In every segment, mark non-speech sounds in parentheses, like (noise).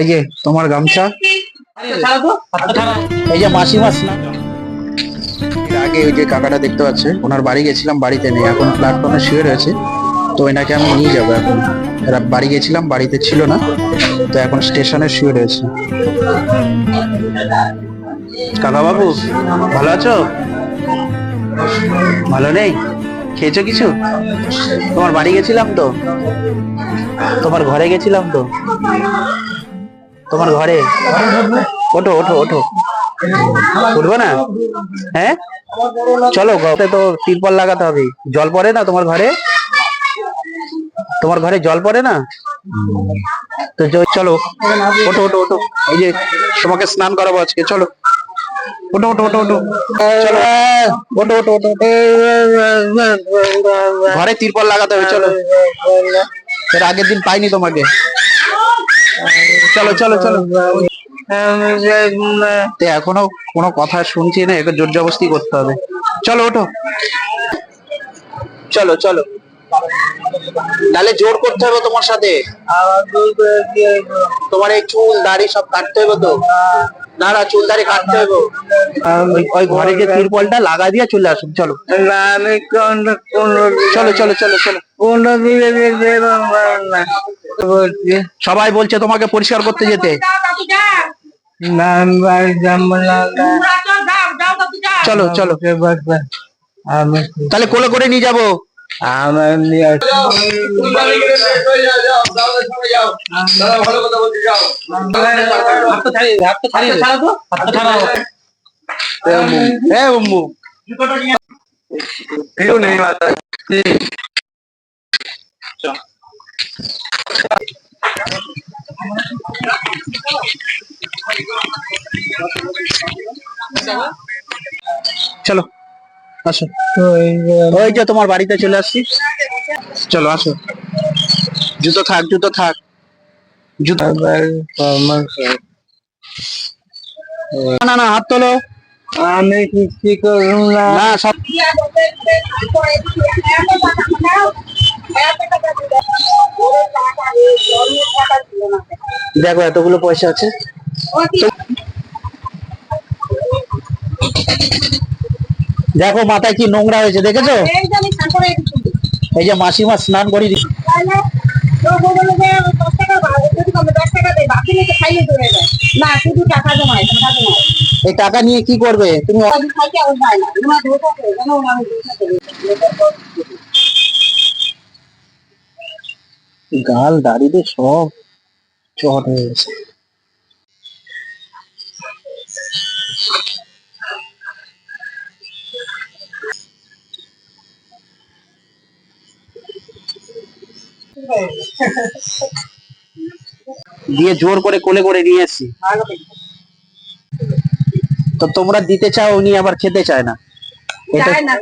এই যে তোমার গামছা। এই যে মাসিমা এর আগে ওই যে কাকাটা দেখতে পাচ্ছে, ওনার বাড়ি গেছিলাম বাড়িতে নেই, এখন প্ল্যাটফর্মে শুয়ে রয়েছে। তো এনাকে আমি নিয়ে যাব এখন। বাড়ি গেছিলাম, বাড়িতে ছিল না, তো এখন স্টেশনে শুয়ে রয়েছে। কাকা বাবু ভালো আছো? ভালো নেই? খেয়েছো কিছু? তোমার বাড়ি গেছিলাম তো? তোমার ঘরে গেছিলাম তো? তোমার ঘরে? ওঠো ওঠো ওঠো। উঠবো না? হ্যাঁ? চলো ঘরে তো তিরপল লাগাতে হবে। জল পড়ে না তোমার ঘরে? তোমার ঘরে জল পড়ে না? তো চলো, ওঠো ওঠো ওঠো। এই যে তোমাকে স্নান করাবো আজকে, চলো। ওঠো ওঠো ওঠো ওঠো। চলো। ওঠো ওঠো ওঠো। ঘরে তিরপল লাগাতে হবে, চলো। এর আগের দিন পাইনি তোমাকে। চলো চলো চলো। এখনও কোনো কথা শুনছি না একে জোর জবস্তি করতে হবে। চলো ওঠো। চলো চলো। তাহলে জোর করতে হবে তোমার সাথে। তোমার এই চুল দাড়ি সব কাটতে হবে তো। না না চুল দাড়ি কাটতে হবে। ওই- ঘরে যে তিরপলটা লাগা দিয়ে চলে আসুন চলো। চলো চলো চলো চলো। কোন দিকে সবাই বলছে তোমাকে পরিষ্কার করতে যেতে। চলো চলো। তাহলে কোলে করে নিয়ে যাব। হ্যাঁ নেই চলো আসো। ওই যে তোমার বাড়িতে চলে আসছি। চলো আসো। জুতো থাক জুতো থাক। জুতো। না না হাত তোলো। আমি কিছু করুন না? না সব দেখো, এতগুলো পয়সা আছে। দেখো, মাথায় কি নোংরা হয়েছে, দেখেছ? এই যে মাসিমা স্নান করি এই টাকা নিয়ে কি করবে? তুমি গাল দাড়িতে সব হয়ে গেছে। দিয়ে জোর করে কোলে করে নিয়ে এসছি। তো তোমরা দিতে চাও উনি আবার খেতে চায় না। এটা যায় না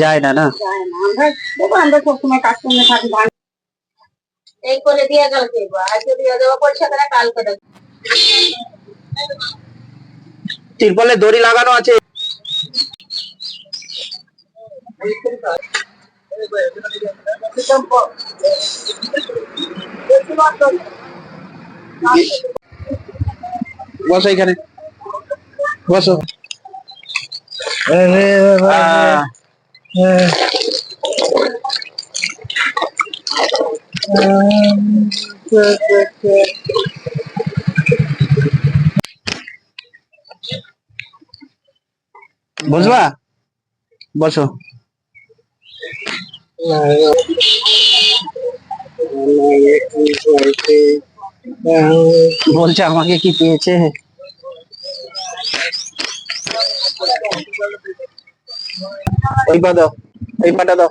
যায় না না? আমরা থাকি এই করে দিয়ে গেল দেবো আজকে দিয়ে দেবো পয়সা করে কালকে দেবো তিরপলে দড়ি লাগানো আছে বসো এখানে বসো আহ, বসো। বলছে আমাকে কি পেয়েছে? ওই পা দাও এই পাটা দাও।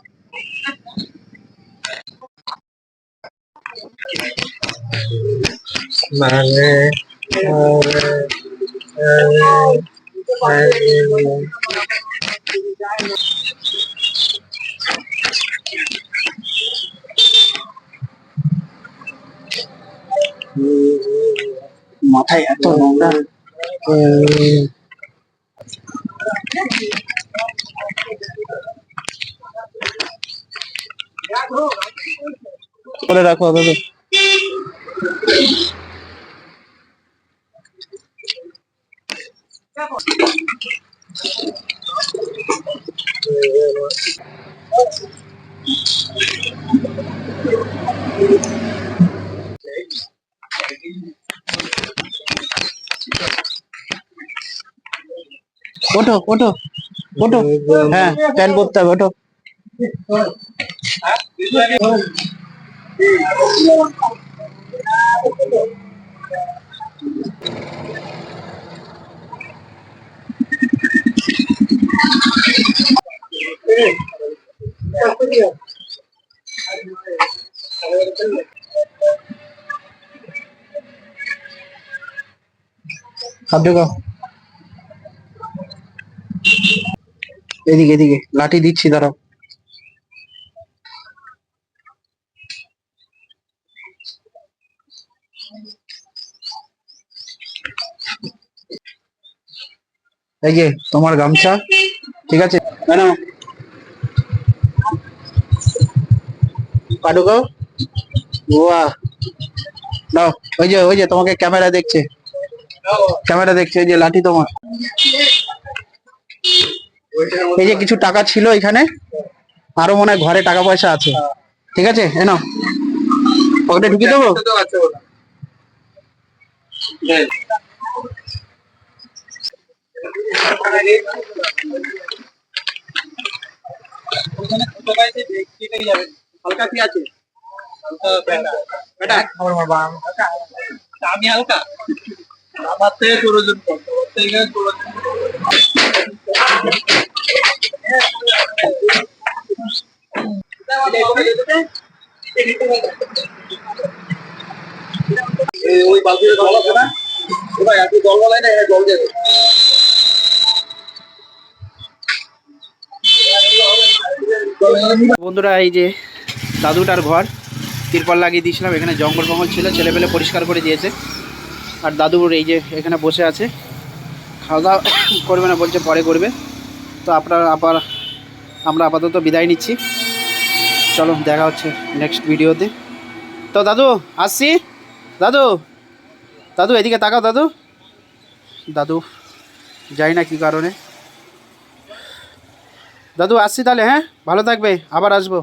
মানে মাথায় এত নোংরা করে রাখো দাদা ওঠো ওঠো ওঠো হ্যাঁ প্যান্ট পরতে হবে ওঠো হাত এদিকে এদিকে লাঠি দিচ্ছি দাঁড়াও। এই যে তোমার গামছা ঠিক আছে? কেন পাডুকো বাহ। নাও, ওই যে ওই যে, তোমাকে ক্যামেরা দেখছে। ক্যামেরা দেখছে ওই যে লাঠি তোমার। এই যে কিছু টাকা ছিল এখানে, আরও মনে হয় ঘরে টাকা পয়সা আছে। ঠিক আছে, এ নাও। পকেটে ঢুকিয়ে দেবো? হালকা কি আছে? আমি হালকা? আমার থেকে তোর ওজন কম তোমার থেকে তোর ওজন ওই বালতিতে জল আছে না? ভাই আপনি জল বলাই না জল দেবে বন্ধুরা এই যে দাদুটার ঘর। তিরপল লাগিয়ে দিয়েছিলাম, এখানে জঙ্গল ফঙ্গল ছিল, ছেলেপেলে পরিষ্কার করে দিয়েছে। আর দাদুর এই যে এখানে বসে আছে। খাওয়া দাওয়া (coughs) করবে না বলছে, পরে করবে। তো আপনার আবার আমরা আপাতত বিদায় নিচ্ছি। চলো, দেখা হচ্ছে নেক্সট ভিডিওতে তো দাদু, আসছি? দাদু দাদু, এদিকে তাকাও দাদু। দাদু, যাই না কি কারণে। দাদু, আসছি তাহলে হ্যাঁ? ভালো থাকবে, আবার আসব।